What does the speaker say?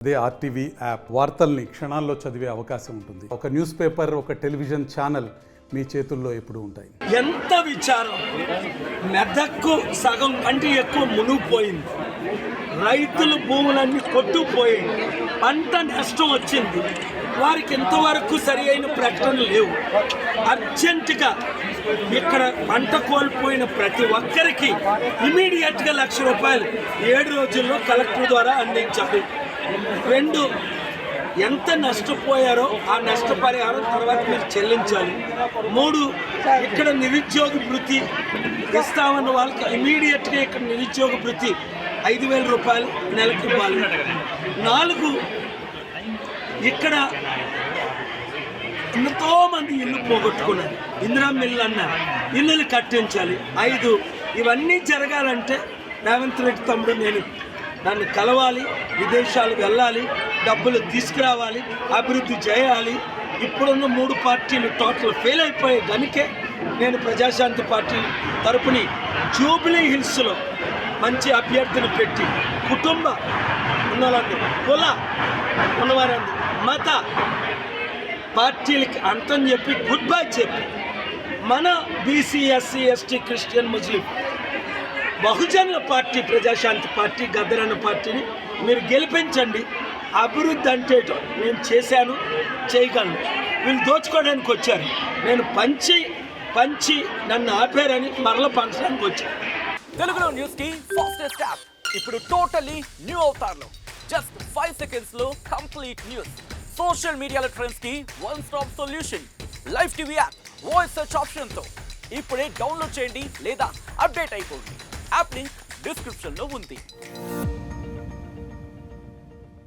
అదే RTV app వార్తల్ని క్షణాల్లో చదివే అవకాశం ఉంటుంది. ఒక న్యూస్ పేపర్ ఒక టెలివిజన్ ఛానల్ మీ చేతుల్లో ఎప్పుడు ఉంటాయి. ఎంత విచారం! మెదక్కు సగం కంటే ఎక్కువ మునిగిపోయింది రైతులు భూములన్నీ కొట్టుపోయి పంట నష్టం వచ్చింది. వారికి ఇంతవరకు సరి అయిన ప్రకటనలు లేవు. అర్జెంటుగా ఇక్కడ పంట కోల్పోయిన ప్రతి ఒక్కరికి ఇమీడియట్గా లక్ష రూపాయలు ఏడు రోజుల్లో కలెక్టర్ ద్వారా అందించాలి. రెండు ఎంత నష్టపోయారో ఆ నష్టపరిహారం తర్వాత మీరు చెల్లించాలి. మూడు ఇక్కడ నిరుద్యోగ భృతి ఇస్తామన్న వాళ్ళకి ఇమీడియట్గా ఇక్కడ నిరుద్యోగ భృతి ఐదు వేల రూపాయలు నెలకు ఇవ్వాలి. నాలుగు ఇక్కడ ఎంతో మంది ఇల్లు పోగొట్టుకున్నారు. ఇందిరా మిల్లు అన్న ఇల్లులు కట్టించాలి. ఐదు ఇవన్నీ జరగాలంటే రేవంత్ రెడ్డి తమ్ముడు నేను నన్ను కలవాలి విదేశాలు వెళ్ళాలి డబ్బులు తీసుకురావాలి అభివృద్ధి చేయాలి. ఇప్పుడున్న మూడు పార్టీలు టోటల్ ఫెయిల్ అయిపోయే గనుకే నేను ప్రజాశాంతి పార్టీ తరపుని జూబ్లీ హిల్స్లో మంచి అభ్యర్థిని పెట్టి కుటుంబ ఉన్నవాళ్ళందరూ కుల ఉన్నవారండి మత పార్టీలకి అంతం చెప్పి గుడ్ బై చెప్పి మన BC SC ST Christian Muslim Bahujan party Prajashanti party గద్దరన్న పార్టీని మీరు గెలిపించండి. అభివృద్ధి అంటే నేను చేశాను చేయగలను. వీళ్ళు దోచుకోవడానికి వచ్చారు. నేను పంచి పంచి నన్ను ఆపారని మరల పంచడానికి వచ్చాను. తెలుగులో న్యూస్కి ఫాస్టెస్ట్ యాప్ ఇప్పుడు టోటలీ న్యూ అవతార్లో జస్ట్ ఫైవ్ సెకండ్స్లో కంప్లీట్ న్యూస్ సోషల్ మీడియాల ట్రెండ్స్కి one stop solution live TV app voice search ఆప్షన్తో. ఇప్పుడే డౌన్లోడ్ చేయండి లేదా అప్డేట్ అయిపోండి. app link description lo bunti.